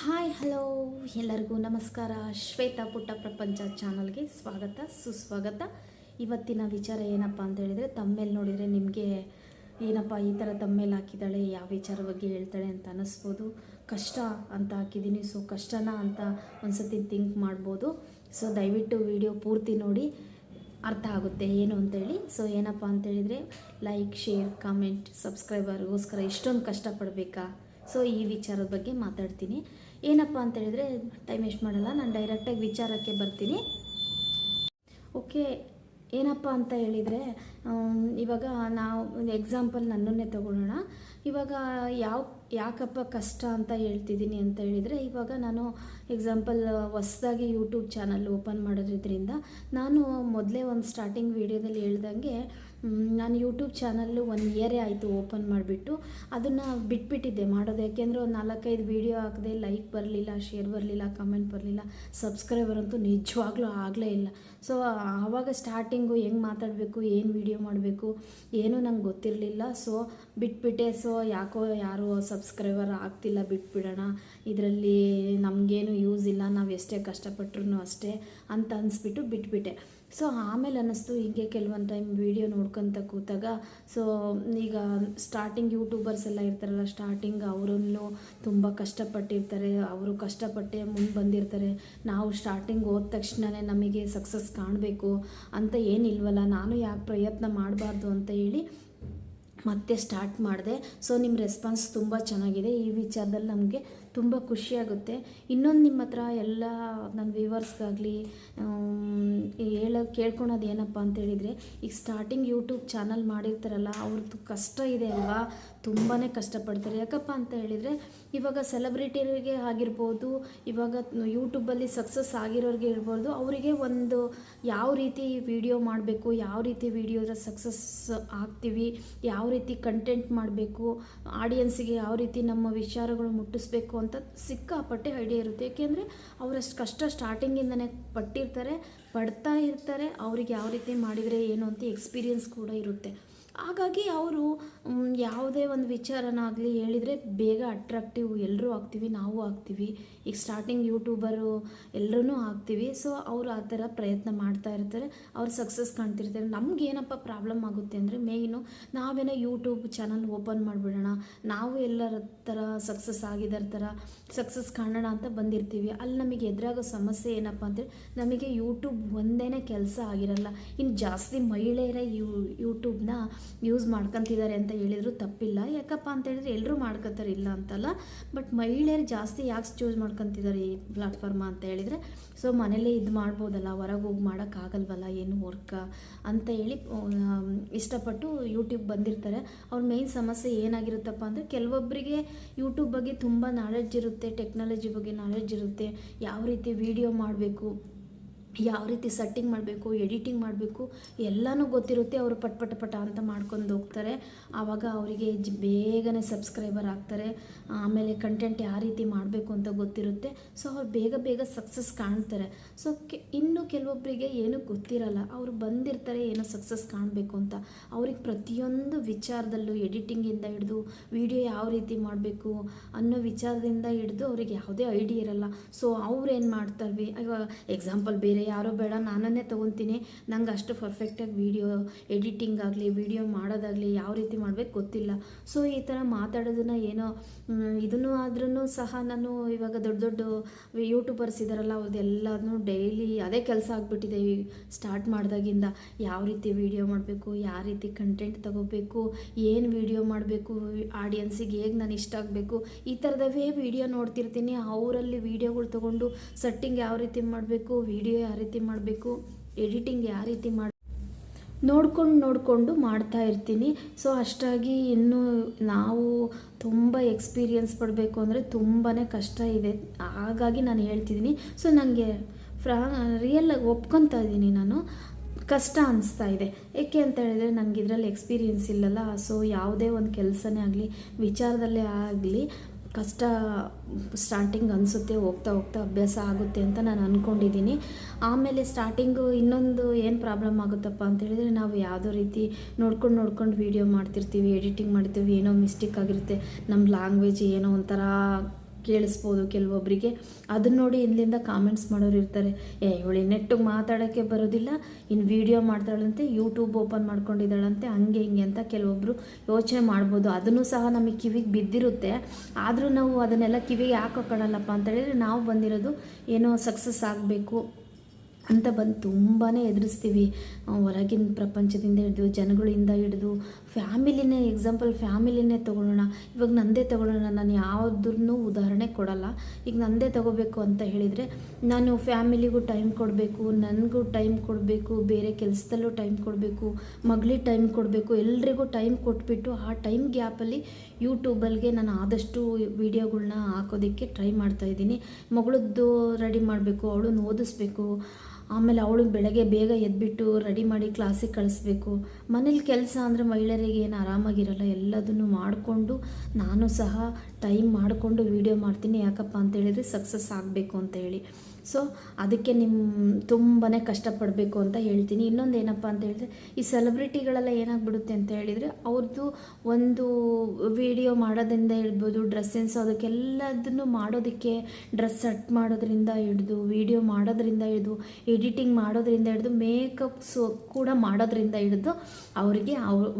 Hi, hello. ಎಲ್ಲರಿಗೂ ನಮಸ್ಕಾರ. ಶ್ವೇತಾ ಪುಟ್ಟ ಪ್ರಪಂಚ ಚಾನಲ್ಗೆ ಸ್ವಾಗತ, ಸುಸ್ವಾಗತ. ಇವತ್ತಿನ ವಿಚಾರ ಏನಪ್ಪ ಅಂತ ಹೇಳಿದರೆ, ತಮ್ಮೇಲೆ ನೋಡಿದರೆ ನಿಮಗೆ ಏನಪ್ಪ ಈ ಥರ ತಮ್ಮೇಲೆ ಹಾಕಿದ್ದಾಳೆ, ಯಾವ ವಿಚಾರ ಬಗ್ಗೆ ಹೇಳ್ತಾಳೆ ಅಂತ ಅನ್ನಿಸ್ಬೋದು. ಕಷ್ಟ ಅಂತ ಹಾಕಿದ್ದೀನಿ, ಸೊ ಕಷ್ಟನ ಅಂತ ಒಂದ್ಸತಿ ಥಿಂಕ್ ಮಾಡ್ಬೋದು. ಸೊ ದಯವಿಟ್ಟು ವಿಡಿಯೋ ಪೂರ್ತಿ ನೋಡಿ, ಅರ್ಥ ಆಗುತ್ತೆ ಏನು ಅಂತೇಳಿ ಸೊ ಏನಪ್ಪ ಅಂತೇಳಿದರೆ ಲೈಕ್ ಶೇರ್ ಕಾಮೆಂಟ್ ಸಬ್ಸ್ಕ್ರೈಬರ್ಗೋಸ್ಕರ ಇಷ್ಟೊಂದು ಕಷ್ಟಪಡಬೇಕಾ? ಸೊ ಈ ವಿಚಾರದ ಬಗ್ಗೆ ಮಾತಾಡ್ತೀನಿ. ಏನಪ್ಪ ಅಂತ ಹೇಳಿದರೆ ಟೈಮ್ ವೇಸ್ಟ್ ಮಾಡಲ್ಲ, ನಾನು ಡೈರೆಕ್ಟಾಗಿ ವಿಚಾರಕ್ಕೆ ಬರ್ತೀನಿ. ಓಕೆ ಏನಪ್ಪ ಅಂತ ಹೇಳಿದರೆ ಇವಾಗ ನಾವು ಎಕ್ಸಾಂಪಲ್ ನನ್ನನ್ನೇ ತಗೊಳ್ಳೋಣ. ಇವಾಗ ಯಾವ, ಯಾಕಪ್ಪ ಕಷ್ಟ ಅಂತ ಹೇಳ್ತಿದ್ದೀನಿ ಅಂತ ಹೇಳಿದರೆ, ಇವಾಗ ನಾನು ಎಕ್ಸಾಂಪಲ್ ಹೊಸ್ದಾಗಿ ಯೂಟ್ಯೂಬ್ ಚಾನಲ್ ಓಪನ್ ಮಾಡೋದ್ರಿಂದ, ನಾನು ಮೊದಲೇ ಒಂದು ಸ್ಟಾರ್ಟಿಂಗ್ ವೀಡಿಯೋದಲ್ಲಿ ಹೇಳ್ದಂಗೆ ನಾನು ಯೂಟ್ಯೂಬ್ ಚಾನಲ್ಲು ಒನ್ ಇಯರೇ ಆಯಿತು ಓಪನ್ ಮಾಡಿಬಿಟ್ಟು ಅದನ್ನು ಬಿಟ್ಬಿಟ್ಟಿದ್ದೆ ಮಾಡೋದು. ಯಾಕೆಂದರೆ ಒಂದು ನಾಲ್ಕೈದು ವೀಡಿಯೋ ಹಾಕದೆ ಲೈಕ್ ಬರಲಿಲ್ಲ ಶೇರ್ ಬರಲಿಲ್ಲ ಕಮೆಂಟ್ ಬರಲಿಲ್ಲ ಸಬ್ಸ್ಕ್ರೈಬರ್ ಅಂತೂ ನಿಜವಾಗ್ಲೂ ಆಗಲೇ ಇಲ್ಲ. ಸೊ ಆವಾಗ ಸ್ಟಾರ್ಟಿಂಗು ಹೆಂಗೆ ಮಾತಾಡಬೇಕು, ಏನು ವೀಡಿಯೋ ಮಾಡಬೇಕು, ಏನೂ ನಂಗೆ ಗೊತ್ತಿರಲಿಲ್ಲ. ಸೊ ಬಿಟ್ಬಿಟ್ಟೆ. ಸೊ ಯಾಕೋ ಯಾರೂ ಸಬ್ಸ್ಕ್ರೈಬರ್ ಆಗ್ತಿಲ್ಲ ಬಿಟ್ಬಿಡೋಣ. ಇದರಲ್ಲಿ ನಮಗೇನು ಯೂಸ್ ಇಲ್ಲ. ನಾವು ಎಷ್ಟೇ ಕಷ್ಟಪಟ್ಟರು ಅಷ್ಟೇ ಅಂತ ಅನಿಸ್ಬಿಟ್ಟು ಬಿಟ್ಬಿಟ್ಟೆ. ಸೊ ಆಮೇಲೆ ಅನ್ನಿಸ್ತು, ಹೀಗೆ ಕೆಲವೊಂದು ಟೈಮ್ ವೀಡಿಯೋ ನೋಡ್ಕೊತ ಕೂತಾಗ. ಸೊ ಈಗ ಸ್ಟಾರ್ಟಿಂಗ್ ಯೂಟ್ಯೂಬರ್ಸ್ ಎಲ್ಲ ಇರ್ತಾರಲ್ಲ ಸ್ಟಾರ್ಟಿಂಗ್ ಅವರನ್ನು ತುಂಬ ಕಷ್ಟಪಟ್ಟಿರ್ತಾರೆ. ಅವರು ಕಷ್ಟಪಟ್ಟೆ ಮುಂದೆ ಬಂದಿರ್ತಾರೆ. ನಾವು ಸ್ಟಾರ್ಟಿಂಗ್ ಹೋದ ತಕ್ಷಣವೇ ನಮಗೆ ಸಕ್ಸಸ್ ಕಾಣಬೇಕು ಅಂತ ಏನಿಲ್ವಲ್ಲ. ನಾನು ಯಾಕೆ ಪ್ರಯತ್ನ ಮಾಡಬಾರ್ದು ಅಂತ ಹೇಳಿ ಮತ್ತೆ ಸ್ಟಾರ್ಟ್ ಮಾಡಿದೆ. ಸೊ ನಿಮ್ಮ ರೆಸ್ಪಾನ್ಸ್ ತುಂಬ ಚೆನ್ನಾಗಿದೆ. ಈ ವಿಚಾರದಲ್ಲಿ ನಮಗೆ ತುಂಬ ಖುಷಿಯಾಗುತ್ತೆ ಇನ್ನೊಂದು ನಿಮ್ಮ ಹತ್ರ ಎಲ್ಲ ನನ್ನ ವ್ಯೂವರ್ಸ್ಗಾಗಲಿ ಹೇಳೋ, ಕೇಳ್ಕೊಳೋದು ಏನಪ್ಪ ಅಂತ ಹೇಳಿದರೆ, ಈಗ ಸ್ಟಾರ್ಟಿಂಗ್ ಯೂಟ್ಯೂಬ್ ಚಾನಲ್ ಮಾಡಿರ್ತಾರಲ್ಲ ಅವ್ರದ್ದು ಕಷ್ಟ ಇದೆ ಅಲ್ವಾ? ತುಂಬಾ ಕಷ್ಟಪಡ್ತಾರೆ. ಯಾಕಪ್ಪ ಅಂತ ಹೇಳಿದರೆ ಇವಾಗ ಸೆಲೆಬ್ರಿಟಿಯರಿಗೆ ಆಗಿರ್ಬೋದು, ಇವಾಗ ಯೂಟ್ಯೂಬಲ್ಲಿ ಸಕ್ಸಸ್ ಆಗಿರೋರಿಗೆ ಇರ್ಬೋದು ಅವರಿಗೆ ಒಂದು ಯಾವ ರೀತಿ ವಿಡಿಯೋ ಮಾಡಬೇಕು, ಯಾವ ರೀತಿ ವಿಡಿಯೋದ ಸಕ್ಸಸ್ ಆಗ್ತೀವಿ, ಯಾವ ರೀತಿ ಕಂಟೆಂಟ್ ಮಾಡಬೇಕು ಆಡಿಯನ್ಸಿಗೆ ಯಾವ ರೀತಿ ನಮ್ಮ ವಿಚಾರಗಳು ಮುಟ್ಟಿಸ್ಬೇಕು ಅಂತ ಸಿಕ್ಕಾಪಟ್ಟೆ ಐಡಿಯಾ ಇರುತ್ತೆ. ಏಕೆಂದರೆ ಅವರಷ್ಟು ಕಷ್ಟ ಸ್ಟಾರ್ಟಿಂಗಿಂದನೇ ಪಟ್ಟಿರ್ತಾರೆ, ಪಡ್ತಾ ಇರ್ತಾರೆ, ಅವ್ರಿಗೆ ಯಾವ ರೀತಿ ಮಾಡಿದರೆ ಏನು ಅಂತ ಎಕ್ಸ್ಪೀರಿಯನ್ಸ್ ಕೂಡ ಇರುತ್ತೆ. ಹಾಗಾಗಿ ಅವರು ಯಾವುದೇ ಒಂದು ವಿಚಾರನಾಗಲಿ ಹೇಳಿದರೆ ಬೇಗ ಅಟ್ರಾಕ್ಟಿವ್ ಎಲ್ಲರೂ ಆಗ್ತೀವಿ, ನಾವು ಆಗ್ತೀವಿ. ಈಗ ಸ್ಟಾರ್ಟಿಂಗ್ ಯೂಟ್ಯೂಬರು ಎಲ್ಲರೂ ಆಗ್ತೀವಿ. ಸೊ ಅವರು ಆ ಥರ ಪ್ರಯತ್ನ ಮಾಡ್ತಾ ಇರ್ತಾರೆ, ಅವ್ರು ಸಕ್ಸಸ್ ಕಾಣ್ತಿರ್ತಾರೆ. ನಮ್ಗೆ ಏನಪ್ಪ ಪ್ರಾಬ್ಲಮ್ ಆಗುತ್ತೆ ಅಂದರೆ ಮೇಯ್ನು ನಾವೇನೋ ಯೂಟ್ಯೂಬ್ ಚಾನಲ್ ಓಪನ್ ಮಾಡಿಬಿಡೋಣ, ನಾವು ಎಲ್ಲರ ಥರ ಸಕ್ಸಸ್ ಆಗಿದ್ದಾರ ಥರ ಸಕ್ಸಸ್ ಕಾಣೋಣ ಅಂತ ಬಂದಿರ್ತೀವಿ. ಅಲ್ಲಿ ನಮಗೆ ಎದುರಾಗೋ ಸಮಸ್ಯೆ ಏನಪ್ಪ ಅಂತೇಳಿ ನಮಗೆ ಯೂಟ್ಯೂಬ್ ಒಂದೇ ಕೆಲಸ ಆಗಿರಲ್ಲ. ಇನ್ನು ಜಾಸ್ತಿ ಮಹಿಳೆಯರೇ ಯೂ ಯೂಟ್ಯೂಬ್ನ ಯೂಸ್ ಮಾಡ್ಕೊತಿದ್ದಾರೆ ಅಂತ ಹೇಳಿದ್ರು, ತಪ್ಪಿಲ್ಲ. ಯಾಕಪ್ಪ ಅಂತ ಹೇಳಿದ್ರೆ ಎಲ್ಲರೂ ಮಾಡ್ಕೊತಾರೆ ಇಲ್ಲ ಅಂತಲ್ಲ. ಬಟ್ ಮಹಿಳೆಯರು ಜಾಸ್ತಿ ಯಾಕೆ ಚೂಸ್ ಮಾಡ್ಕೊತಿದ್ದಾರೆ ಈ ಪ್ಲಾಟ್ಫಾರ್ಮ ಅಂತ ಹೇಳಿದರೆ ಸೊ ಮನೇಲೇ ಇದು ಮಾಡ್ಬೋದಲ್ಲ, ಹೊರಗೆ ಹೋಗಿ ಮಾಡೋಕ್ಕಾಗಲ್ವಲ್ಲ ಏನು ವರ್ಕ ಅಂತ ಹೇಳಿ ಇಷ್ಟಪಟ್ಟು ಯೂಟ್ಯೂಬ್ ಬಂದಿರ್ತಾರೆ. ಅವ್ರ ಮೇಯ್ನ್ ಸಮಸ್ಯೆ ಏನಾಗಿರುತ್ತಪ್ಪ ಅಂದರೆ ಕೆಲವೊಬ್ಬರಿಗೆ ಯೂಟ್ಯೂಬ್ ಬಗ್ಗೆ ತುಂಬ ನಾಲೆಡ್ಜ್ ಇರುತ್ತೆ ಟೆಕ್ನಾಲಜಿ ಬಗ್ಗೆ ನಾಲೆಡ್ಜ್ ಇರುತ್ತೆ, ಯಾವ ರೀತಿ ವಿಡಿಯೋ ಮಾಡಬೇಕು ಯಾವ ರೀತಿ ಸೆಟ್ಟಿಂಗ್ ಮಾಡಬೇಕು ಎಡಿಟಿಂಗ್ ಮಾಡಬೇಕು, ಎಲ್ಲನೂ ಗೊತ್ತಿರುತ್ತೆ. ಅವರು ಪಟ್ ಪಟ ಪಟ ಅಂತ ಮಾಡ್ಕೊಂಡು ಹೋಗ್ತಾರೆ. ಆವಾಗ ಅವರಿಗೆ ಬೇಗನೆ ಸಬ್ಸ್ಕ್ರೈಬರ್ ಆಗ್ತಾರೆ. ಆಮೇಲೆ ಕಂಟೆಂಟ್ ಯಾವ ರೀತಿ ಮಾಡಬೇಕು ಅಂತ ಗೊತ್ತಿರುತ್ತೆ. ಸೊ ಅವ್ರು ಬೇಗ ಬೇಗ ಸಕ್ಸಸ್ ಕಾಣ್ತಾರೆ. ಸೊ ಕೆ, ಇನ್ನು ಕೆಲವೊಬ್ಬರಿಗೆ ಏನೂ ಗೊತ್ತಿರಲ್ಲ. ಅವರು ಬಂದಿರ್ತಾರೆ, ಏನೋ ಸಕ್ಸಸ್ ಕಾಣಬೇಕು ಅಂತ. ಅವ್ರಿಗೆ ಪ್ರತಿಯೊಂದು ವಿಚಾರದಲ್ಲೂ ಎಡಿಟಿಂಗಿಂದ ಹಿಡಿದು ವಿಡಿಯೋ ಯಾವ ರೀತಿ ಮಾಡಬೇಕು ಅನ್ನೋ ವಿಚಾರದಿಂದ ಹಿಡಿದು ಅವ್ರಿಗೆ ಯಾವುದೇ ಐಡಿಯಾ ಇರಲ್ಲ. ಸೊ ಅವ್ರೇನು ಮಾಡ್ತಾರೆ ಎಕ್ಸಾಂಪಲ್ ಬೇರೆ ಯಾರೋ ಬೇಡ, ನಾನನ್ನೇ ತೊಗೊತೀನಿ ನಂಗೆ ಅಷ್ಟು ಪರ್ಫೆಕ್ಟಾಗಿ ವೀಡಿಯೋ ಎಡಿಟಿಂಗ್ ಆಗಲಿ ವೀಡಿಯೋ ಮಾಡೋದಾಗಲಿ ಯಾವ ರೀತಿ ಮಾಡಬೇಕು ಗೊತ್ತಿಲ್ಲ. ಸೊ ಈ ಥರ ಮಾತಾಡೋದನ್ನ ಏನೋ ಇದನ್ನು ಆದ್ರೂ ಸಹ ನಾನು ಇವಾಗ ದೊಡ್ಡ ದೊಡ್ಡ ಯೂಟ್ಯೂಬರ್ಸ್ ಇದ್ದಾರಲ್ಲ ಅವ್ರದ್ದೆಲ್ಲನೂ ಡೈಲಿ ಅದೇ ಕೆಲಸ ಆಗಿಬಿಟ್ಟಿದೆ. ಸ್ಟಾರ್ಟ್ ಮಾಡಿದಾಗಿಂದ ಯಾವ ರೀತಿ ವೀಡಿಯೋ ಮಾಡಬೇಕು, ಯಾವ ರೀತಿ ಕಂಟೆಂಟ್ ತಗೋಬೇಕು, ಏನು ವೀಡಿಯೋ ಮಾಡಬೇಕು ಆಡಿಯನ್ಸಿಗೆ ಹೇಗೆ ನಾನು ಇಷ್ಟ ಆಗಬೇಕು, ಈ ಥರದವೇ ವೀಡಿಯೋ ನೋಡ್ತಿರ್ತೀನಿ. ಅವರಲ್ಲಿ ವೀಡಿಯೋಗಳು ತೊಗೊಂಡು ಸೆಟ್ಟಿಂಗ್ ಯಾವ ರೀತಿ ಮಾಡಬೇಕು ವೀಡಿಯೋ ರೀತಿ ಮಾಡಬೇಕು. ಎಡಿಟಿಂಗ್ ಯಾವ ರೀತಿ ಮಾಡಿ ನೋಡ್ಕೊಂಡು ನೋಡಿಕೊಂಡು ಮಾಡ್ತಾ ಇರ್ತೀನಿ. ಸೊ ಅಷ್ಟಾಗಿ ಇನ್ನು ನಾವು ತುಂಬ ಎಕ್ಸ್ಪೀರಿಯನ್ಸ್ ಪಡಬೇಕು ಅಂದರೆ ತುಂಬಾ ಕಷ್ಟ ಇದೆ. ಹಾಗಾಗಿ ನಾನು ಹೇಳ್ತಿದ್ದೀನಿ. ಸೊ ನನಗೆ ಫ್ರಾ ರಿಯಲ್ ಒಪ್ಕೊತಾ ಇದ್ದೀನಿ ನಾನು. ಕಷ್ಟ ಅನಿಸ್ತಾ ಇದೆ. ಏಕೆ ಅಂತ ಹೇಳಿದ್ರೆ ನನಗೆ ಇದರಲ್ಲಿ ಎಕ್ಸ್ಪೀರಿಯನ್ಸ್ ಇಲ್ಲಲ್ಲ. ಸೊ ಯಾವುದೇ ಒಂದು ಕೆಲಸನೇ ಆಗಲಿ, ವಿಚಾರದಲ್ಲೇ ಆಗಲಿ ಕಷ್ಟ ಸ್ಟಾರ್ಟಿಂಗ್ ಅನಿಸುತ್ತೆ, ಹೋಗ್ತಾ ಹೋಗ್ತಾ ಅಭ್ಯಾಸ ಆಗುತ್ತೆ ಅಂತ ನಾನು ಅಂದ್ಕೊಂಡಿದ್ದೀನಿ ಆಮೇಲೆ ಸ್ಟಾರ್ಟಿಂಗು ಇನ್ನೊಂದು ಏನು ಪ್ರಾಬ್ಲಮ್ ಆಗುತ್ತಪ್ಪ ಅಂತ ಹೇಳಿದರೆ ನಾವು ಯಾವುದೋ ರೀತಿ ನೋಡ್ಕೊಂಡು ನೋಡ್ಕೊಂಡು ವೀಡಿಯೋ ಮಾಡ್ತಿರ್ತೀವಿ ಎಡಿಟಿಂಗ್ ಮಾಡ್ತೀವಿ ಏನೋ ಮಿಸ್ಟೇಕ್ ಆಗಿರುತ್ತೆ ನಮ್ಮ ಲ್ಯಾಂಗ್ವೇಜ್ ಏನೋ ಒಂಥರ ಕೇಳಿಸ್ಬೋದು ಕೆಲವೊಬ್ಬರಿಗೆ ಅದನ್ನ ನೋಡಿ ಇಲ್ಲಿಂದ ಕಾಮೆಂಟ್ಸ್ ಮಾಡೋರು ಇರ್ತಾರೆ. ಏ, ಇವಳು ನೆಟ್ಟು ಮಾತಾಡೋಕ್ಕೆ ಬರೋದಿಲ್ಲ. ಇನ್ನು ವೀಡಿಯೋ ಮಾಡ್ತಾಳಂತೆ ಯೂಟ್ಯೂಬ್ ಓಪನ್ ಮಾಡ್ಕೊಂಡಿದ್ದಾಳಂತೆ, ಹಂಗೆ ಹಿಂಗೆ ಅಂತ ಕೆಲವೊಬ್ಬರು ಯೋಚನೆ ಮಾಡ್ಬೋದು. ಅದನ್ನು ಸಹ ನಮಗೆ ಕಿವಿಗೆ ಬಿದ್ದಿರುತ್ತೆ. ಆದರೂ ನಾವು ಅದನ್ನೆಲ್ಲ ಕಿವಿಗೆ ಯಾಕೆ ಹಾಕೊಳ್ಳಲ್ಲಪ್ಪ ಅಂತ ಹೇಳಿದ್ರೆ ನಾವು ಬಂದಿರೋದು ಏನೋ ಸಕ್ಸಸ್ ಆಗಬೇಕು ಅಂತ ಬಂದು ತುಂಬಾ ಎದುರಿಸ್ತೀವಿ. ಹೊರಗಿನ ಪ್ರಪಂಚದಿಂದ ಹಿಡಿದು, ಜನಗಳಿಂದ ಹಿಡಿದು ಫ್ಯಾಮಿಲಿನೇ, ಎಕ್ಸಾಂಪಲ್ ಫ್ಯಾಮಿಲಿನೇ ತೊಗೊಳ್ಳೋಣ, ಇವಾಗ ನಂದೇ ತೊಗೊಳ್ಳೋಣ, ನಾನು ಯಾವುದನ್ನು ಉದಾಹರಣೆ ಕೊಡಲ್ಲ. ಈಗ ನಂದೇ ತಗೋಬೇಕು ಅಂತ ಹೇಳಿದರೆ, ನಾನು ಫ್ಯಾಮಿಲಿಗೂ ಟೈಮ್ ಕೊಡಬೇಕು, ನನಗೂ ಟೈಮ್ ಕೊಡಬೇಕು, ಬೇರೆ ಕೆಲಸದಲ್ಲೂ ಟೈಮ್ ಕೊಡಬೇಕು, ಮಗಳಿಗೆ ಟೈಮ್ ಕೊಡಬೇಕು, ಎಲ್ರಿಗೂ ಟೈಮ್ ಕೊಟ್ಬಿಟ್ಟು ಆ ಟೈಮ್ ಗ್ಯಾಪಲ್ಲಿ ಯೂಟ್ಯೂಬಲ್ಗೆ ನಾನು ಆದಷ್ಟು ವೀಡಿಯೋಗಳ್ನ ಹಾಕೋದಕ್ಕೆ ಟ್ರೈ ಮಾಡ್ತಾಯಿದ್ದೀನಿ ಮಗಳದ್ದು ರೆಡಿ ಮಾಡಬೇಕು, ಅವಳನ್ನ ಓದಿಸ್ಬೇಕು ಆಮೇಲೆ ಅವಳು ಬೆಳಗ್ಗೆ ಬೇಗ ಎದ್ಬಿಟ್ಟು ರೆಡಿ ಮಾಡಿ ಕ್ಲಾಸಿಗೆ ಕಳಿಸ್ಬೇಕು. ಮನೇಲಿ ಕೆಲಸ ಅಂದರೆ ಮಹಿಳೆಯರಿಗೆ ಏನು ಆರಾಮಾಗಿರಲ್ಲ, ಎಲ್ಲದನ್ನು ಮಾಡಿಕೊಂಡು ನಾನು ಸಹ ಟೈಮ್ ಮಾಡಿಕೊಂಡು ವೀಡಿಯೋ ಮಾಡ್ತೀನಿ. ಯಾಕಪ್ಪ ಅಂತೇಳಿದರೆ ಸಕ್ಸಸ್ ಆಗಬೇಕು ಅಂತ ಹೇಳಿ. ಸೊ ಅದಕ್ಕೆ ನಿಮ್ಮ ತುಂಬಾ ಕಷ್ಟಪಡಬೇಕು ಅಂತ ಹೇಳ್ತೀನಿ. ಇನ್ನೊಂದು ಏನಪ್ಪ ಅಂತ ಹೇಳಿದ್ರೆ, ಈ ಸೆಲೆಬ್ರಿಟಿಗಳೆಲ್ಲ ಏನಾಗ್ಬಿಡುತ್ತೆ ಅಂತ ಹೇಳಿದರೆ ಅವ್ರದ್ದು ಒಂದು ವಿಡಿಯೋ ಮಾಡೋದ್ರಿಂದ ಹೇಳ್ಬೋದು ಡ್ರೆಸ್ ಸೆನ್ಸ್ ಅದಕ್ಕೆಲ್ಲದನ್ನು ಮಾಡೋದಕ್ಕೆ ಡ್ರೆಸ್ ಸೆಟ್ ಮಾಡೋದ್ರಿಂದ ಹಿಡಿದು ವಿಡಿಯೋ ಮಾಡೋದ್ರಿಂದ ಹಿಡಿದು ಎಡಿಟಿಂಗ್ ಮಾಡೋದ್ರಿಂದ ಹಿಡಿದು ಮೇಕಪ್ಸು ಕೂಡ ಮಾಡೋದ್ರಿಂದ ಹಿಡಿದು ಅವರಿಗೆ ಅವ್ರು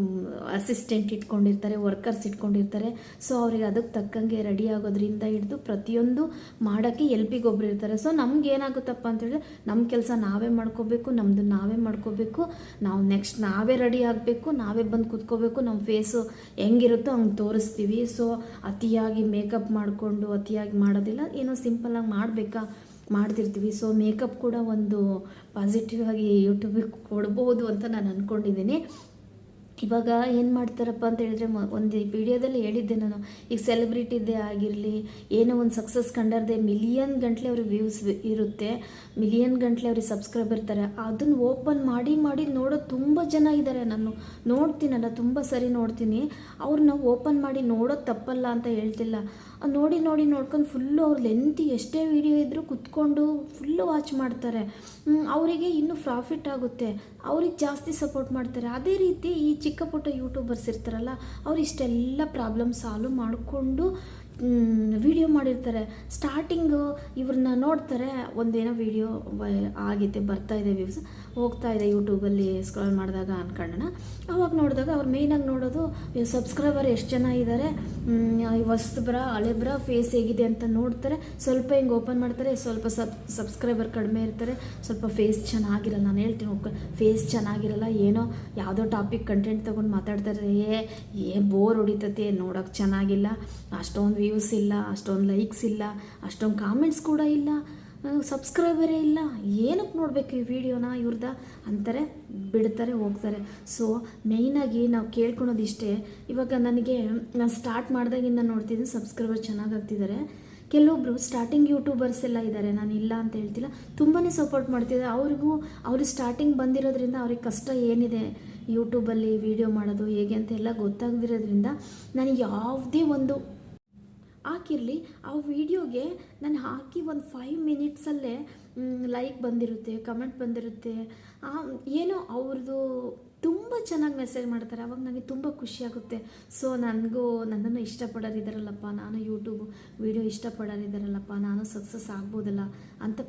ಅಸಿಸ್ಟೆಂಟ್ ಇಟ್ಕೊಂಡಿರ್ತಾರೆ ವರ್ಕರ್ಸ್ ಇಟ್ಕೊಂಡಿರ್ತಾರೆ. ಸೊ ಅವ್ರಿಗೆ ಅದಕ್ಕೆ ತಕ್ಕಂಗೆ ರೆಡಿ ಆಗೋದ್ರಿಂದ ಹಿಡಿದು ಪ್ರತಿಯೊಂದು ಮಾಡೋಕ್ಕೆ ಒಬ್ರು ಇರ್ತಾರೆ. ಸೊ ನಮ್ಗೆ ಏನಾಗುತ್ತಪ್ಪ ಅಂತ ಹೇಳಿದ್ರೆ ನಮ್ಮ ಕೆಲಸ ನಾವೇ ಮಾಡ್ಕೋಬೇಕು ನಮ್ಮದು ನಾವೇ ಮಾಡ್ಕೋಬೇಕು, ನಾವು ನೆಕ್ಸ್ಟ್ ನಾವೇ ರೆಡಿ ಆಗಬೇಕು, ನಾವೇ ಬಂದು ಕೂತ್ಕೋಬೇಕು ನಮ್ಮ ಫೇಸು ಹೆಂಗಿರುತ್ತೋ ಹಂಗೆ ತೋರಿಸ್ತೀವಿ. ಸೊ ಅತಿಯಾಗಿ ಮೇಕಪ್ ಮಾಡಿಕೊಂಡು, ಅತಿಯಾಗಿ ಮಾಡೋದಿಲ್ಲ, ಏನೋ ಸಿಂಪಲಾಗಿ ಮಾಡಬೇಕಾ, ಮಾಡ್ತಿರ್ತೀವಿ. ಸೊ ಮೇಕಪ್ ಕೂಡ ಒಂದು ಪಾಸಿಟಿವ್ ಆಗಿ ಯೂಟ್ಯೂಬಿಗೆ ಕೊಡ್ಬೋದು ಅಂತ ನಾನು ಅಂದ್ಕೊಂಡಿದ್ದೀನಿ ಇವಾಗ ಏನು ಮಾಡ್ತಾರಪ್ಪ ಅಂತ ಹೇಳಿದ್ರೆ ಒಂದು ವಿಡಿಯೋದಲ್ಲಿ ಹೇಳಿದ್ದೆ ನಾನು, ಈಗ ಸೆಲೆಬ್ರಿಟಿದ್ದೇ ಆಗಿರಲಿ, ಏನೋ ಒಂದು ಸಕ್ಸಸ್ ಕಂಡರದೆ ಮಿಲಿಯನ್ ಗಂಟಲೆ ಅವ್ರಿಗೆ ವ್ಯೂಸ್ ಇರುತ್ತೆ ಮಿಲಿಯನ್ ಗಂಟಲೆ ಅವ್ರಿಗೆ ಸಬ್ಸ್ಕ್ರೈಬ್ ಇರ್ತಾರೆ ಅದನ್ನು ಓಪನ್ ಮಾಡಿ ಮಾಡಿ ನೋಡೋ ತುಂಬ ಜನ ಇದ್ದಾರೆ ನಾನು, ನೋಡ್ತೀನಲ್ಲ, ತುಂಬ ಸರಿ ನೋಡ್ತೀನಿ ಅವ್ರನ್ನ ಓಪನ್ ಮಾಡಿ ನೋಡೋದು ತಪ್ಪಲ್ಲ ಅಂತ ಹೇಳ್ತಿಲ್ಲ. ನೋಡಿ ನೋಡಿ ನೋಡ್ಕೊಂಡು ಫುಲ್ಲು ಅವ್ರ ಲೆಂತಿ ಎಷ್ಟೇ ವಿಡಿಯೋ ಇದ್ದರೂ ಕುತ್ಕೊಂಡು ಫುಲ್ಲು ವಾಚ್ ಮಾಡ್ತಾರೆ. ಅವರಿಗೆ ಇನ್ನೂ ಪ್ರಾಫಿಟ್ ಆಗುತ್ತೆ. ಅವ್ರಿಗೆ ಜಾಸ್ತಿ ಸಪೋರ್ಟ್ ಮಾಡ್ತಾರೆ. ಅದೇ ರೀತಿ ಈ ಚಿಕ್ಕ ಪುಟ್ಟ ಯೂಟ್ಯೂಬರ್ಸ್ ಇರ್ತಾರಲ್ಲ, ಅವ್ರು ಇಷ್ಟೆಲ್ಲ ಪ್ರಾಬ್ಲಮ್ ಸಾಲ್ವ್ ಮಾಡಿಕೊಂಡು ವಿಡಿಯೋ ಮಾಡಿರ್ತಾರೆ. ಸ್ಟಾರ್ಟಿಂಗು ಇವ್ರನ್ನ ನೋಡ್ತಾರೆ, ಒಂದೇನೋ ವಿಡಿಯೋ ಆಗಿದೆ ಬರ್ತಾ ಇದೆ ವ್ಯೂಸ್ ಹೋಗ್ತಾ ಇದೆ ಯೂಟ್ಯೂಬಲ್ಲಿ ಸ್ಕ್ರಾಲ್ ಮಾಡಿದಾಗ ಅನ್ಕೊಂಡಣ ಅವಾಗ ನೋಡಿದಾಗ ಅವ್ರು ಮೇಯ್ನಾಗಿ ನೋಡೋದು ಸಬ್ಸ್ಕ್ರೈಬರ್ ಎಷ್ಟು ಜನ ಇದ್ದಾರೆ ಹೊಸಬ್ರ ಹಳೆಬ್ರ ಫೇಸ್ ಹೇಗಿದೆ ಅಂತ ನೋಡ್ತಾರೆ. ಸ್ವಲ್ಪ ಹಿಂಗೆ ಓಪನ್ ಮಾಡ್ತಾರೆ, ಸ್ವಲ್ಪ ಸಬ್ ಸಬ್ಸ್ಕ್ರೈಬರ್ ಕಡಿಮೆ ಇರ್ತಾರೆ. ಸ್ವಲ್ಪ ಫೇಸ್ ಚೆನ್ನಾಗಿರಲ್ಲ, ನಾನು ಹೇಳ್ತೀನಿ ಫೇಸ್ ಚೆನ್ನಾಗಿರಲ್ಲ, ಏನೋ ಯಾವುದೋ ಟಾಪಿಕ್ ಕಂಟೆಂಟ್ ತೊಗೊಂಡು ಮಾತಾಡ್ತಾರೆ ಏ ಏ ಬೋರ್ ಹೊಡಿತತೆ, ನೋಡೋಕೆ ಚೆನ್ನಾಗಿಲ್ಲ. ಅಷ್ಟೊಂದು ವ್ಯೂಸ್ ಇಲ್ಲ, ಅಷ್ಟೊಂದು ಲೈಕ್ಸ್ ಇಲ್ಲ, ಅಷ್ಟೊಂದು ಕಾಮೆಂಟ್ಸ್ ಕೂಡ ಇಲ್ಲ. ಸಬ್ಸ್ಕ್ರೈಬರೇ ಇಲ್ಲ. ಏನಕ್ಕೆ ನೋಡಬೇಕು ಈ ವಿಡಿಯೋನ ಇವ್ರದ? ಅಂತಾರೆ, ಬಿಡ್ತಾರೆ, ಹೋಗ್ತಾರೆ. ಸೊ ಮೇಯ್ನಾಗಿ ನಾವು ಕೇಳ್ಕೊಳೋದು ಇಷ್ಟೇ. ಇವಾಗ ನನಗೆ, ನಾನು ಸ್ಟಾರ್ಟ್ ಮಾಡಿದಾಗಿಂದ ನೋಡ್ತಿದ್ದೀನಿ ಸಬ್ಸ್ಕ್ರೈಬರ್ ಚೆನ್ನಾಗಾಗ್ತಿದ್ದಾರೆ ಕೆಲವೊಬ್ಬರು ಸ್ಟಾರ್ಟಿಂಗ್ ಯೂಟ್ಯೂಬರ್ಸ್ ಎಲ್ಲ ಇದ್ದಾರೆ ನಾನು ಇಲ್ಲ ಅಂತ ಹೇಳ್ತಿಲ್ಲ. ತುಂಬಾ ಸಪೋರ್ಟ್ ಮಾಡ್ತಿದ್ದಾರೆ ಅವ್ರಿಗೂ, ಅವರು ಸ್ಟಾರ್ಟಿಂಗ್ ಬಂದಿರೋದ್ರಿಂದ ಅವ್ರಿಗೆ ಕಷ್ಟ ಏನಿದೆ ಯೂಟ್ಯೂಬಲ್ಲಿ ವೀಡಿಯೋ ಮಾಡೋದು, ಹೇಗೆ ಅಂತ ಎಲ್ಲ ಗೊತ್ತಾಗದಿರೋದ್ರಿಂದ ನಾನು ಯಾವುದೇ ಒಂದು ಹಾಕಿರಲಿ, ಆ ವಿಡಿಯೋಗೆ ನಾನು ಹಾಕಿ ಒಂದು ಫೈವ್ ಮಿನಿಟ್ಸಲ್ಲೇ ಲೈಕ್ ಬಂದಿರುತ್ತೆ ಕಮೆಂಟ್ ಬಂದಿರುತ್ತೆ. ಏನೋ ಅವ್ರದ್ದು ತುಂಬ ಚೆನ್ನಾಗಿ ಮೆಸೇಜ್ ಮಾಡ್ತಾರೆ, ಅವಾಗ ನನಗೆ ತುಂಬ ಖುಷಿಯಾಗುತ್ತೆ ಸೊ ನನಗೂ, ನನ್ನನ್ನು ಇಷ್ಟಪಡೋರಿದ್ದಾರಲ್ಲಪ್ಪ ನಾನು ಯೂಟ್ಯೂಬ್ ವೀಡಿಯೋ ಇಷ್ಟಪಡೋರಿದ್ದಾರಲ್ಲಪ್ಪ ನಾನು ಸಕ್ಸಸ್ ಆಗ್ಬೋದಲ್ಲ. ಅಂತ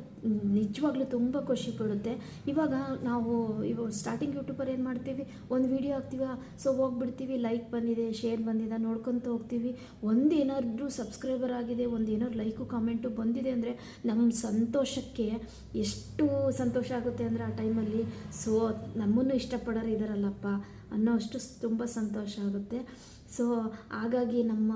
ನಿಜವಾಗ್ಲೂ ತುಂಬ ಖುಷಿ ಪಡುತ್ತೆ. ಇವಾಗ ನಾವು ಇವಾಗ ಸ್ಟಾರ್ಟಿಂಗ್ ಯೂಟ್ಯೂಬರ್ ಏನು ಮಾಡ್ತೀವಿ? ಒಂದು ವೀಡಿಯೋ ಹಾಕ್ತೀವ ಸೊ ಹೋಗ್ಬಿಡ್ತೀವಿ ಲೈಕ್ ಬಂದಿದೆ ಶೇರ್ ಬಂದಿದೆ, ನೋಡ್ಕೊತ ಹೋಗ್ತೀವಿ. ಒಂದು ಏನಾದರೂ ಸಬ್ಸ್ಕ್ರೈಬರ್ ಆಗಿದೆ, ಒಂದು ಏನಾದ್ರು ಲೈಕು ಕಾಮೆಂಟು ಬಂದಿದೆ ಅಂದರೆ ನಮ್ಮ ಸಂತೋಷಕ್ಕೆ ಎಷ್ಟು ಸಂತೋಷ ಆಗುತ್ತೆ ಅಂದರೆ ಆ ಟೈಮಲ್ಲಿ ಸೊ ನಮ್ಮನ್ನು ಇಷ್ಟಪಡೋರು ಇದ್ದಾರಲ್ಲಪ್ಪ ಅನ್ನೋ ಅಷ್ಟು ತುಂಬ ಸಂತೋಷ ಆಗುತ್ತೆ. ಸೊ ಹಾಗಾಗಿ ನಮ್ಮ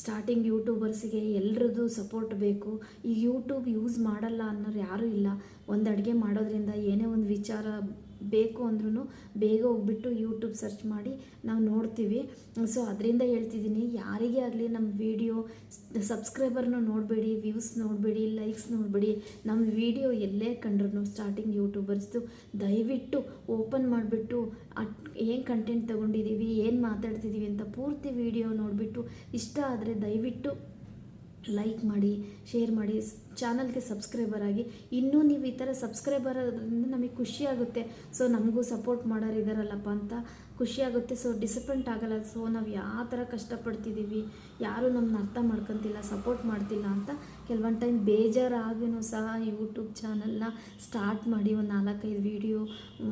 ಸ್ಟಾರ್ಟಿಂಗ್ ಯೂಟ್ಯೂಬರ್ಸಿಗೆ ಎಲ್ರದ್ದು ಸಪೋರ್ಟ್ ಬೇಕು. ಈ ಯೂಟ್ಯೂಬ್ ಯೂಸ್ ಮಾಡಲ್ಲ ಅನ್ನೋರು ಯಾರೂ ಇಲ್ಲ. ಒಂದು ಅಡುಗೆ ಮಾಡೋದ್ರಿಂದ ಏನೇ ಒಂದು ವಿಚಾರ ಬೇಕು ಅಂದ್ರೂ ಬೇಗ ಹೋಗ್ಬಿಟ್ಟು ಯೂಟ್ಯೂಬ್ ಸರ್ಚ್ ಮಾಡಿ ನಾವು ನೋಡ್ತೀವಿ. ಸೊ ಅದರಿಂದ ಹೇಳ್ತಿದ್ದೀನಿ, ಯಾರಿಗೆ ಆಗಲಿ ನಮ್ಮ ವಿಡಿಯೋ ಸಬ್ಸ್ಕ್ರೈಬರ್ನ ನೋಡಬೇಡಿ ವ್ಯೂಸ್ ನೋಡಬೇಡಿ ಲೈಕ್ಸ್ ನೋಡಬೇಡಿ. ನಮ್ಮ ವಿಡಿಯೋ ಎಲ್ಲೇ ಕಂಡ್ರು ಸ್ಟಾರ್ಟಿಂಗ್ ಯೂಟ್ಯೂಬರ್ಸ್ದು ದಯವಿಟ್ಟು ಓಪನ್ ಮಾಡಿಬಿಟ್ಟು ಏನು ಕಂಟೆಂಟ್ ತೊಗೊಂಡಿದ್ದೀವಿ ಏನು ಮಾತಾಡ್ತಿದ್ದೀವಿ ಅಂತ ಪೂರ್ತಿ ವಿಡಿಯೋ ನೋಡಿಬಿಟ್ಟು ಇಷ್ಟ ಆದರೆ ದಯವಿಟ್ಟು ಲೈಕ್ ಮಾಡಿ ಶೇರ್ ಮಾಡಿ ಚಾನಲ್ಗೆ ಸಬ್ಸ್ಕ್ರೈಬರ್ ಆಗಿ. ಇನ್ನೂ ನೀವು ಈ ಥರ ಸಬ್ಸ್ಕ್ರೈಬರ್ ಆಗೋದ್ರಿಂದ ನಮಗೆ ಖುಷಿ ಆಗುತ್ತೆ. ಸೊ ನಮಗೂ ಸಪೋರ್ಟ್ ಮಾಡೋರು ಇದ್ದಾರಲ್ಲಪ್ಪ ಅಂತ ಖುಷಿ ಆಗುತ್ತೆ ಸೊ ಡಿಸಪಾಯಿಂಟ್ ಆಗಲ್ಲ. ಸೊ ನಾವು ಯಾವ ಥರ ಕಷ್ಟಪಡ್ತಿದ್ದೀವಿ ಯಾರೂ ನಮ್ಮನ್ನ ಅರ್ಥ ಮಾಡ್ಕೊತಿಲ್ಲ ಸಪೋರ್ಟ್ ಮಾಡ್ತಿಲ್ಲ ಅಂತ ಕೆಲವೊಂದು ಟೈಮ್ ಬೇಜಾರಾಗಿನೂ ಸಹ ಯೂಟ್ಯೂಬ್ ಚಾನಲ್ನ ಸ್ಟಾರ್ಟ್ ಮಾಡಿ ಒಂದು ನಾಲ್ಕೈದು ವೀಡಿಯೋ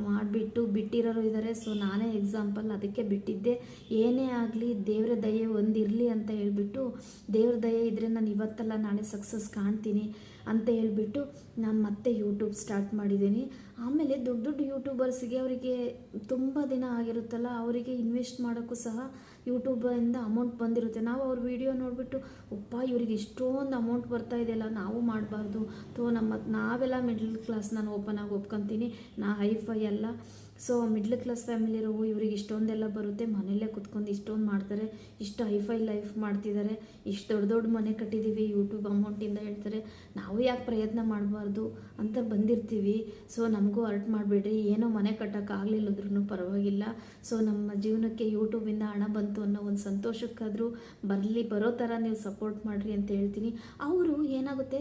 ಮಾಡಿಬಿಟ್ಟು ಬಿಟ್ಟಿರೋರು ಇದ್ದಾರೆ ಸೊ ನಾನೇ ಎಕ್ಸಾಂಪಲ್ ಅದಕ್ಕೆ ಬಿಟ್ಟಿದ್ದೆ. ಏನೇ ಆಗಲಿ, ದೇವರ ದಯೆ ಒಂದಿರಲಿ ಅಂತ ಹೇಳಿಬಿಟ್ಟು ದೇವ್ರ ದಯೆ ಇದ್ದರೆ ನಾನು ಇವತ್ತಲ್ಲ ನಾಳೆ ಸಕ್ಸಸ್ ಕಾಣ್ತೀನಿ. ಅಂತ ಹೇಳ್ಬಿಟ್ಟು ನಾನು ಮತ್ತೆ ಯೂಟ್ಯೂಬ್ ಸ್ಟಾರ್ಟ್ ಮಾಡಿದ್ದೀನಿ. ಆಮೇಲೆ ದೊಡ್ಡ ದೊಡ್ಡ ಯೂಟ್ಯೂಬರ್ಸ್ಗೆ ಅವರಿಗೆ ತುಂಬ ದಿನ ಆಗಿರುತ್ತಲ್ಲ, ಅವರಿಗೆ ಇನ್ವೆಸ್ಟ್ ಮಾಡೋಕ್ಕೂ ಸಹ ಯೂಟ್ಯೂಬಿಂದ ಅಮೌಂಟ್ ಬಂದಿರುತ್ತೆ. ನಾವು ಅವ್ರ ವಿಡಿಯೋ ನೋಡಿಬಿಟ್ಟು, ಒಪ್ಪ, ಇವರಿಗೆ ಇಷ್ಟೊಂದು ಅಮೌಂಟ್ ಬರ್ತಾ ಇದೆಯಲ್ಲ, ನಾವು ಮಾಡಬಾರ್ದು. ತೋ, ನಮ್ಮ ನಾವೆಲ್ಲ ಮಿಡ್ಲ್ ಕ್ಲಾಸ್ ನಾನು ಓಪನ್ ಆಗಿ ಒಪ್ಕೊತೀನಿ. ನಾ ಹೈಫೈ ಎಲ್ಲ ಸೊ ಮಿಡ್ಲ್ ಕ್ಲಾಸ್ ಫ್ಯಾಮಿಲಿ ಇರೋವು ಇವ್ರಿಗೆ ಇಷ್ಟೊಂದೆಲ್ಲ ಬರುತ್ತೆ. ಮನೆಯಲ್ಲೇ ಕುತ್ಕೊಂಡು ಇಷ್ಟೊಂದು ಮಾಡ್ತಾರೆ. ಇಷ್ಟು ಹೈಫೈ ಲೈಫ್ ಮಾಡ್ತಿದ್ದಾರೆ. ಇಷ್ಟು ದೊಡ್ಡ ದೊಡ್ಡ ಮನೆ ಕಟ್ಟಿದ್ದೀವಿ ಯೂಟ್ಯೂಬ್ ಅಮೌಂಟಿಂದ ಹೇಳ್ತಾರೆ. ನಾವು ಯಾಕೆ ಪ್ರಯತ್ನ ಮಾಡಬಾರ್ದು ಅಂತ ಬಂದಿರ್ತೀವಿ. ಸೊ ನಮಗೂ ಅರ್ಟ್ ಮಾಡಿಬಿಡ್ರಿ. ಏನೋ ಮನೆ ಕಟ್ಟೋಕ್ಕಾಗಲಿಲ್ಲದ್ರೂ ಪರವಾಗಿಲ್ಲ. ಸೊ ನಮ್ಮ ಜೀವನಕ್ಕೆ ಯೂಟ್ಯೂಬಿಂದ ಹಣ ಬಂತು ಅನ್ನೋ ಒಂದು ಸಂತೋಷಕ್ಕಾದರೂ ಬರಲಿ, ಬರೋ ಥರ ನೀವು ಸಪೋರ್ಟ್ ಮಾಡಿರಿ ಅಂತ ಹೇಳ್ತೀನಿ. ಅವರು ಏನಾಗುತ್ತೆ?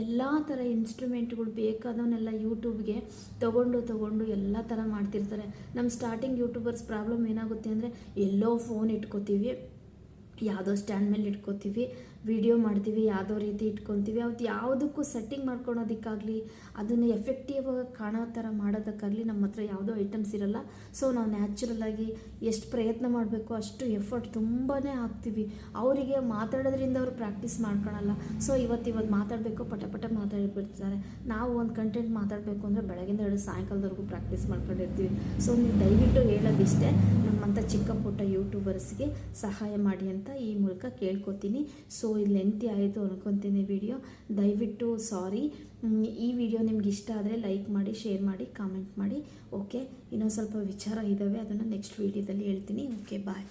ಎಲ್ಲ ಥರ ಇನ್ಸ್ಟ್ರೂಮೆಂಟ್ಗಳು ಬೇಕಾದವನ್ನೆಲ್ಲ ಯೂಟ್ಯೂಬ್ಗೆ ತೊಗೊಂಡು ತೊಗೊಂಡು ಎಲ್ಲ ಥರ ಮಾಡ್ತಿರ್ತಾರೆ. ನಮ್ಮ ಸ್ಟಾರ್ಟಿಂಗ್ ಯೂಟ್ಯೂಬರ್ಸ್ ಪ್ರಾಬ್ಲಮ್ ಏನಾಗುತ್ತೆ ಅಂದರೆ ಎಲ್ಲೋ ಫೋನ್ ಇಟ್ಕೋತೀವಿ, ಯಾವುದೋ ಸ್ಟ್ಯಾಂಡ್ ಮೇಲೆ ಇಟ್ಕೋತೀವಿ ವಿಡಿಯೋ ಮಾಡ್ತೀವಿ, ಯಾವುದೋ ರೀತಿ ಇಟ್ಕೊತೀವಿ ಅವತ್ತು ಯಾವುದಕ್ಕೂ ಸೆಟ್ಟಿಂಗ್ ಮಾಡ್ಕೊಳೋದಕ್ಕಾಗಲಿ, ಅದನ್ನು ಎಫೆಕ್ಟಿವ್ ಆಗಿ ಕಾಣೋ ಥರ ಮಾಡೋದಕ್ಕಾಗಲಿ ನಮ್ಮ ಹತ್ರ ಯಾವುದೋ ಐಟಮ್ಸ್ ಇರಲ್ಲ. ಸೊ ನಾವು ನ್ಯಾಚುರಲಾಗಿ ಎಷ್ಟು ಪ್ರಯತ್ನ ಮಾಡಬೇಕು, ಅಷ್ಟು ಎಫರ್ಟ್ ತುಂಬಾ ಹಾಕ್ತೀವಿ. ಅವರಿಗೆ ಮಾತಾಡೋದ್ರಿಂದ ಅವರು ಪ್ರಾಕ್ಟೀಸ್ ಮಾಡ್ಕೊಳಲ್ಲ. ಸೊ ಇವತ್ತು ಇವತ್ತು ಮಾತಾಡಬೇಕು, ಪಟ ಪಟ ಮಾತಾಡಿಬಿಡ್ತಾರೆ. ನಾವು ಒಂದು ಕಂಟೆಂಟ್ ಮಾತಾಡಬೇಕು ಅಂದರೆ ಬೆಳಗಿಂದ ಎರಡು ಸಾಯಂಕಾಲದವರೆಗೂ ಪ್ರಾಕ್ಟೀಸ್ ಮಾಡ್ಕೊಂಡಿರ್ತೀವಿ. ಸೊ ನೀವು ದಯವಿಟ್ಟು ಹೇಳೋದಿಷ್ಟೇ ನಮ್ಮಂಥ ಚಿಕ್ಕ ಪುಟ್ಟ ಯೂಟ್ಯೂಬರ್ಸ್ಗೆ ಸಹಾಯ ಮಾಡಿ ಅಂತ ಈ ಮೂಲಕ ಕೇಳ್ಕೊತೀನಿ. ಸೊ ಇದು ಲೆಂತಿ ಆಯಿತು ಅನ್ಕೊತೀನಿ ವಿಡಿಯೋ ದಯವಿಟ್ಟು ಸಾರಿ ಈ ವಿಡಿಯೋ ನಿಮ್ಗೆ ಇಷ್ಟ ಆದರೆ ಲೈಕ್ ಮಾಡಿ ಶೇರ್ ಮಾಡಿ ಕಾಮೆಂಟ್ ಮಾಡಿ ಓಕೆ ಇನ್ನೊಂದು ಸ್ವಲ್ಪ ವಿಚಾರ ಇದ್ದಾವೆ ಅದನ್ನು ನೆಕ್ಸ್ಟ್ ವೀಡಿಯೋದಲ್ಲಿ ಹೇಳ್ತೀನಿ. Okay bye